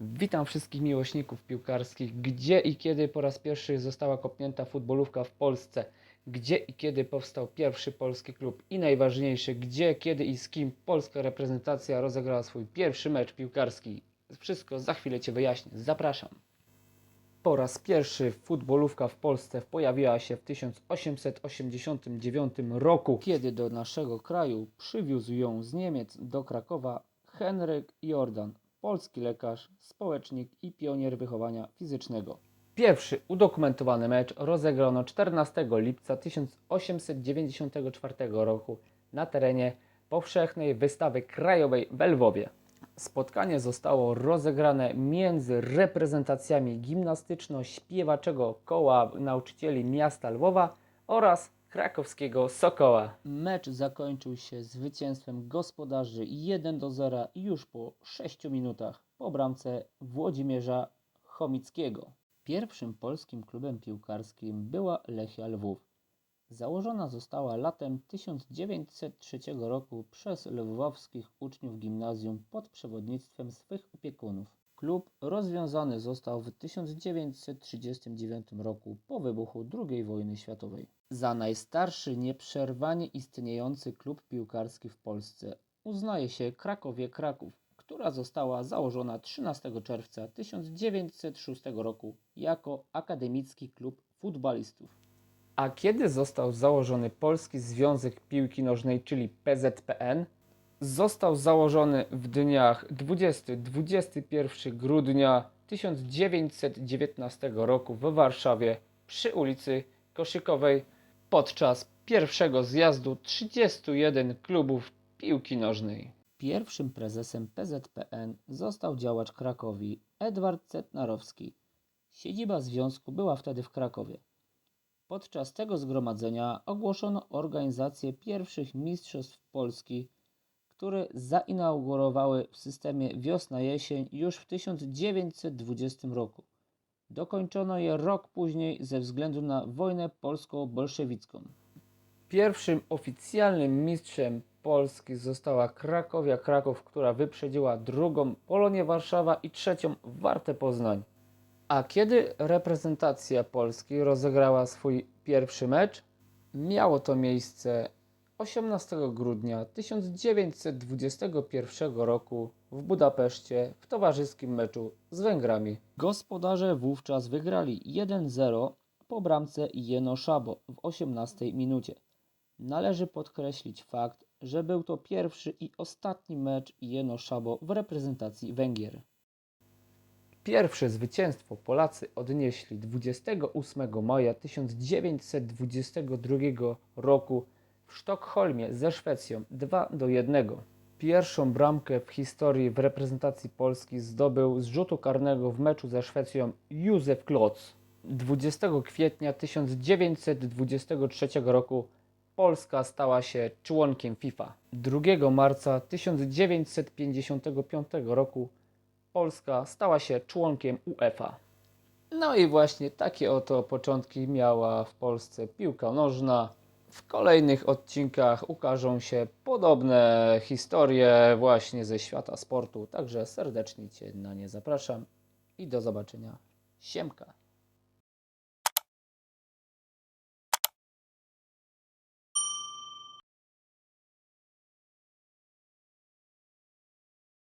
Witam wszystkich miłośników piłkarskich. Gdzie i kiedy po raz pierwszy została kopnięta futbolówka w Polsce? Gdzie i kiedy powstał pierwszy polski klub? I najważniejsze, gdzie, kiedy i z kim polska reprezentacja rozegrała swój pierwszy mecz piłkarski? Wszystko za chwilę Cię wyjaśnię. Zapraszam. Po raz pierwszy futbolówka w Polsce pojawiła się w 1889 roku, kiedy do naszego kraju przywiózł ją z Niemiec do Krakowa Henryk Jordan, polski lekarz, społecznik i pionier wychowania fizycznego. Pierwszy udokumentowany mecz rozegrano 14 lipca 1894 roku na terenie powszechnej wystawy krajowej w Lwowie. Spotkanie zostało rozegrane między reprezentacjami gimnastyczno-śpiewaczego koła nauczycieli miasta Lwowa oraz krakowskiego Sokoła. Mecz zakończył się zwycięstwem gospodarzy 1 do 0 już po 6 minutach po bramce Włodzimierza Chomickiego. Pierwszym polskim klubem piłkarskim była Lechia Lwów. Założona została latem 1903 roku przez lwowskich uczniów gimnazjum pod przewodnictwem swych opiekunów. Klub rozwiązany został w 1939 roku po wybuchu II wojny światowej. Za najstarszy nieprzerwanie istniejący klub piłkarski w Polsce uznaje się Krakowie Kraków, która została założona 13 czerwca 1906 roku jako akademicki klub futbalistów. A kiedy został założony Polski Związek Piłki Nożnej, czyli PZPN? Został założony w dniach 20-21 grudnia 1919 roku w Warszawie przy ulicy Koszykowej podczas pierwszego zjazdu 31 klubów piłki nożnej. Pierwszym prezesem PZPN został działacz Krakowi Edward Cetnarowski. Siedziba związku była wtedy w Krakowie. Podczas tego zgromadzenia ogłoszono organizację pierwszych Mistrzostw Polski, które zainaugurowały w systemie wiosna-jesień już w 1920 roku. Dokończono je rok później ze względu na wojnę polsko-bolszewicką. Pierwszym oficjalnym mistrzem Polski została Krakowia Kraków, która wyprzedziła drugą Polonię Warszawa i trzecią Wartę Poznań. A kiedy reprezentacja Polski rozegrała swój pierwszy mecz? Miało to miejsce 18 grudnia 1921 roku w Budapeszcie w towarzyskim meczu z Węgrami. Gospodarze wówczas wygrali 1-0 po bramce Jeno Szabo w 18 minucie. Należy podkreślić fakt, że był to pierwszy i ostatni mecz Jeno Szabo w reprezentacji Węgier. Pierwsze zwycięstwo Polacy odnieśli 28 maja 1922 roku w Sztokholmie ze Szwecją 2 do 1. Pierwszą bramkę w historii w reprezentacji Polski zdobył z rzutu karnego w meczu ze Szwecją Józef Klotz. 20 kwietnia 1923 roku Polska stała się członkiem FIFA. 2 marca 1955 roku Polska stała się członkiem UEFA. No i właśnie takie oto początki miała w Polsce piłka nożna. W kolejnych odcinkach ukażą się podobne historie właśnie ze świata sportu, także serdecznie Cię na nie zapraszam i do zobaczenia. Siemka!